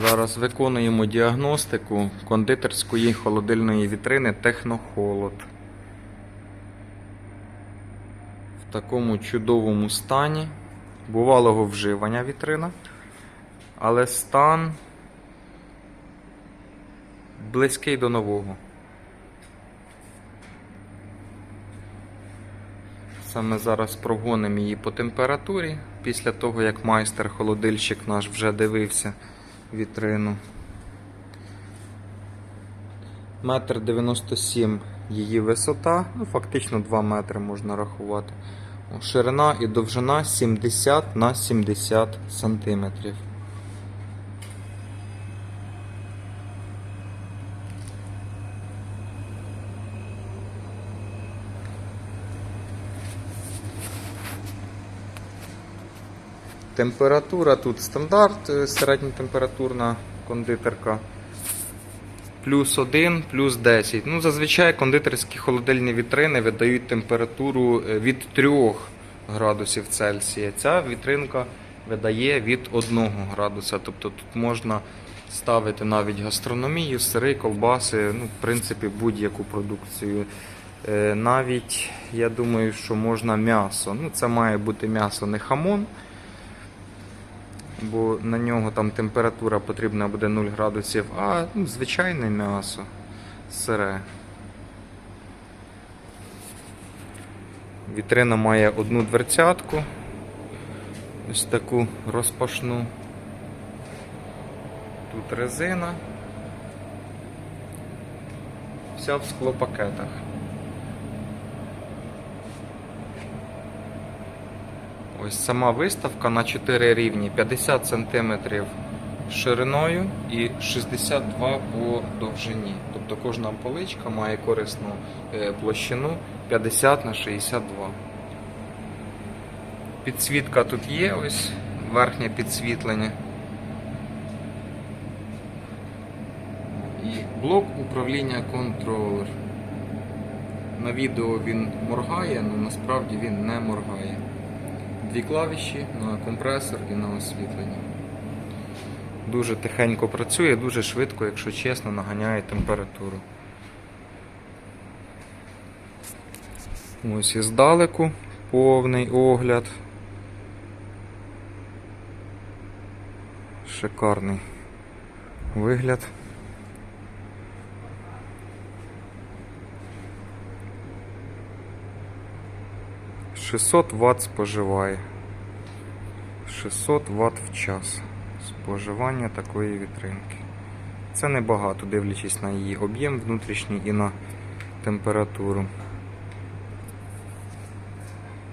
Зараз виконуємо діагностику кондитерської холодильної вітрини Технохолод. В такому чудовому стані бувалого вживання вітрина, але стан близький до нового. Саме зараз прогонимо її по температурі, після того як майстер-холодильщик наш вже дивився вітрину. Метр 97 її висота, ну фактично 2 метри можна рахувати. Ширина і довжина 70 на 70 сантиметрів. Температура тут стандарт, е, середньотемпературна кондитерка. Плюс 1, плюс 10. Ну, зазвичай кондитерські холодильні вітрини видають температуру е, від 3 градусів Цельсія. Ця вітринка видає від 1 градуса. Тобто тут можна ставити навіть гастрономію, сири, ковбаси, ну, в принципі, будь-яку продукцію. Е, Навіть я думаю, що можна м'ясо. Ну, це має бути м'ясо не хамон бо на нього там температура потрібна буде 0 градусів, а ну, звичайне м'ясо сире. Вітрина має одну дверцятку, ось таку розпашну. Тут резина. Вся в склопакетах. Ось сама виставка на 4 рівні 50 см шириною і 62 по довжині. Тобто кожна поличка має корисну е, площину 50 на 62. Підсвітка тут є, ось верхнє підсвітлення. І блок управління контролер. На відео він моргає, але насправді він не моргає. Дві клавіші на компресор і на освітлення. Дуже тихенько працює, дуже швидко, якщо чесно, наганяє температуру. Ось і здалеку повний огляд. Шикарний вигляд. — 600 Вт споживає. 600 Вт в час споживання такої вітринки. Це небагато, дивлячись на її об'єм внутрішній і на температуру.